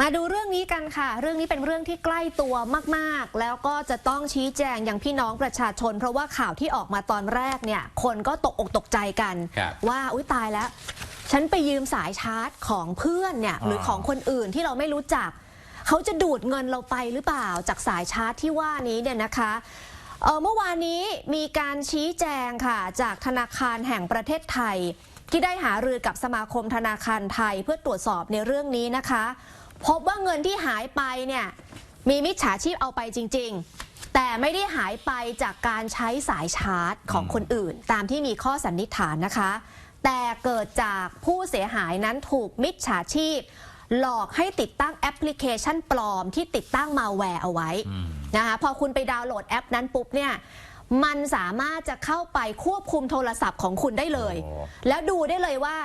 มาดูเรื่องนี้กันค่ะ เรื่องนี้เป็นเรื่องที่ใกล้ตัวมากๆ แล้วก็จะต้องชี้แจงอย่างพี่น้องประชาชน เพราะว่าข่าวที่ออกมาตอนแรกเนี่ย คนก็ตกอกตกใจกัน ครับว่าอุ้ยตายแล้ว ฉันไปยืมสายชาร์จของเพื่อนเนี่ยอ่าหรือของคนอื่นที่เราไม่รู้จัก เขาจะดูดเงินเราไปหรือเปล่าจากสายชาร์จที่ว่านี้เนี่ยนะคะเอ่อเมื่อวานนี้มีการชี้แจงค่ะ จากธนาคารแห่งประเทศไทย ที่ได้หารือกับสมาคมธนาคารไทยเพื่อตรวจสอบในเรื่องนี้นะคะ พบว่าเงินที่หายไปเนี่ยมีมิจฉาชีพเอาไปจริง ๆ แต่ไม่ได้หายไปจากการใช้สายชาร์จของคนอื่น ตามที่มีข้อสันนิษฐานนะคะ แต่เกิดจากผู้เสียหายนั้นถูกมิจฉาชีพ หลอกให้ติดตั้งแอปพลิเคชันปลอมที่ติดตั้งมาแวร์เอาไว้นะคะพอคุณไปดาวน์โหลดแอปนั้นปุ๊บเนี่ยมันสามารถจะเข้าไปควบคุมโทรศัพท์ของคุณได้เลย แล้วดูได้เลยว่า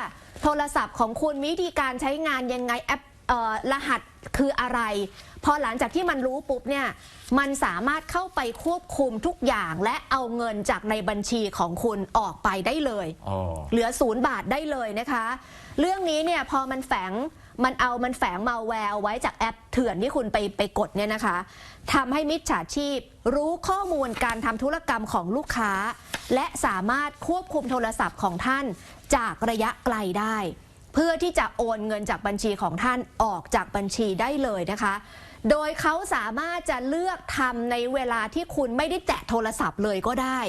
โทรศัพท์ของคุณวิธีการใช้งานยังไงแอป เอ่อรหัสคืออะไร พอหลังจากที่มันรู้ปุ๊บเนี่ยมันสามารถเข้าไปควบคุมทุกอย่างและเอาเงินจากในบัญชีของคุณออกไปได้เลย อ๋อ เหลือศูนย์บาทได้เลยนะคะ เรื่องนี้เนี่ยพอมันแฝงมันเอามันแฝงมาแววไว้จากแอปเถื่อนที่คุณไปไปกดเนี่ยนะคะทำให้มิจฉาชีพ รู้ข้อมูลการทำธุรกรรมของลูกค้า และสามารถควบคุมโทรศัพท์ของท่านจากระยะไกลได้ เพื่อที่จะโอนเงินจากบัญชีของท่านออกจากบัญชีได้เลยนะคะ โดยเขาสามารถจะเลือกทำในเวลาที่คุณไม่ได้แตะโทรศัพท์เลยก็ได้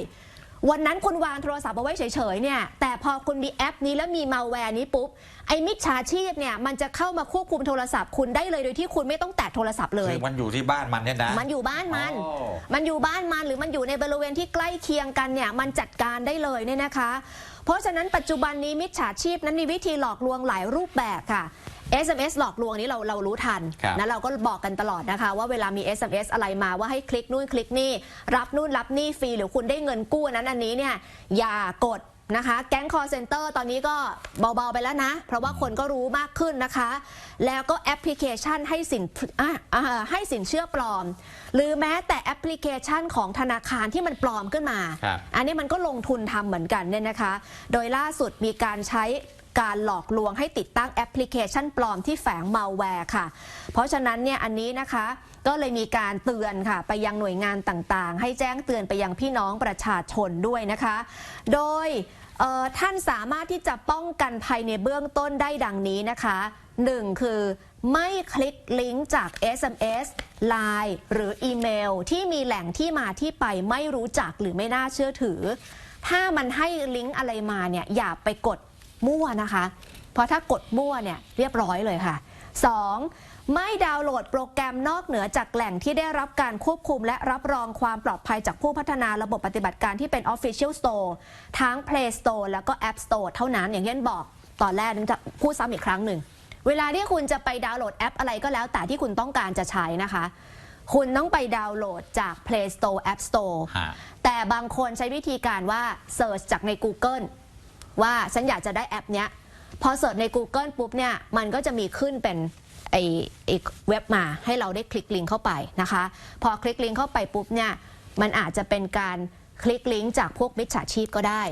วันนั้นคุณวางโทรศัพท์เอาไว้เฉยๆเนี่ยแต่พอคุณมีแอปนี้แล้วมีมาแวร์นี้ปุ๊บไอ้มิจฉาชีพเนี่ยมันจะเข้ามาควบคุมโทรศัพท์คุณได้เลยโดยที่คุณไม่ต้องแตะโทรศัพท์เลย คือมันอยู่ที่บ้านมันเนี่ยนะมันอยู่บ้านมันโอ้มันอยู่บ้านมันหรือมันอยู่ในบริเวณที่ใกล้เคียงกันเนี่ยมันจัดการได้เลยเนี่ยนะคะ เพราะฉะนั้นปัจจุบันนี้มิจฉาชีพนั้นมีวิธีหลอกลวงหลายรูปแบบค่ะ SMS หลอกลวงนี้เราเรารู้ทันครับ นะเราก็บอกกันตลอดนะคะ ว่าเวลามี SMS อะไรมาว่าให้คลิกนู่นคลิกนี่ รับนู่นรับนี่ฟรีหรือคุณได้เงินกู้อันนั้นอันนี้เนี่ยอย่ากดนะคะ แก๊งคอร์เซนเตอร์ตอนนี้ก็เบาๆไปแล้วนะ เพราะว่าคนก็รู้มากขึ้นนะคะ แล้วก็แอปพลิเคชันให้สินอะอ่าให้สินเชื่อปลอม หรือแม้แต่แอปพลิเคชันของธนาคารที่มันปลอมขึ้นมา ครับ อันนี้มันก็ลงทุนทำเหมือนกันเนี่ยนะคะ โดยล่าสุดมีการใช้ การหลอกลวงให้ติดตั้งแอปพลิเคชันปลอมที่แฝงมาแวร์ค่ะ เพราะฉะนั้นเนี่ยอันนี้นะคะก็เลยมีการเตือนค่ะ ไปยังหน่วยงานต่างๆ ให้แจ้งเตือนไปยังพี่น้องประชาชนด้วยนะคะ โดยท่านสามารถที่จะป้องกันภัยในเบื้องต้นได้ดังนี้นะคะ 1 คือไม่คลิกลิงก์จาก SMS Line หรืออีเมล ที่มีแหล่งที่มาที่ไปไม่รู้จักหรือไม่น่าเชื่อถือ ถ้ามันให้ลิงก์อะไรมาเนี่ยอย่าไปกด มั่วนะคะ เพราะถ้ากดมั่วเนี่ยเรียบร้อยเลยค่ะ 2. ไม่ดาวน์โหลดโปรแกรมนอกเหนือจากแหล่งที่ได้รับการควบคุม และรับรองความปลอดภัยจากผู้พัฒนาระบบปฏิบัติการที่เป็น Official Store ทั้ง Play Store แล้วก็ App Store เท่านั้นอย่างที่นบอก ตอนแรกนึงจะพูดซ้ำอีกครั้งหนึ่ง เวลาที่คุณจะไปดาวน์โหลดแอปอะไรก็แล้ว แต่ที่คุณต้องการจะใช้นะคะ คุณต้องไปดาวน์โหลดจาก Play Store App Store ฮะแต่บางคนใช้วิธีการว่าเสิร์ชจากใน Google ว่าฉันอยากจะได้แอปเนี้ยพอเสิร์ชใน Google ปุ๊บเนี่ยมันก็จะมีขึ้นเป็นไอไอเว็บมาให้เราได้คลิกลิงก์เข้าไปนะคะ พอคลิกลิงก์เข้าไปปุ๊บเนี่ยมันอาจจะเป็นการคลิกลิงก์จากพวกมิจฉาชีพก็ได้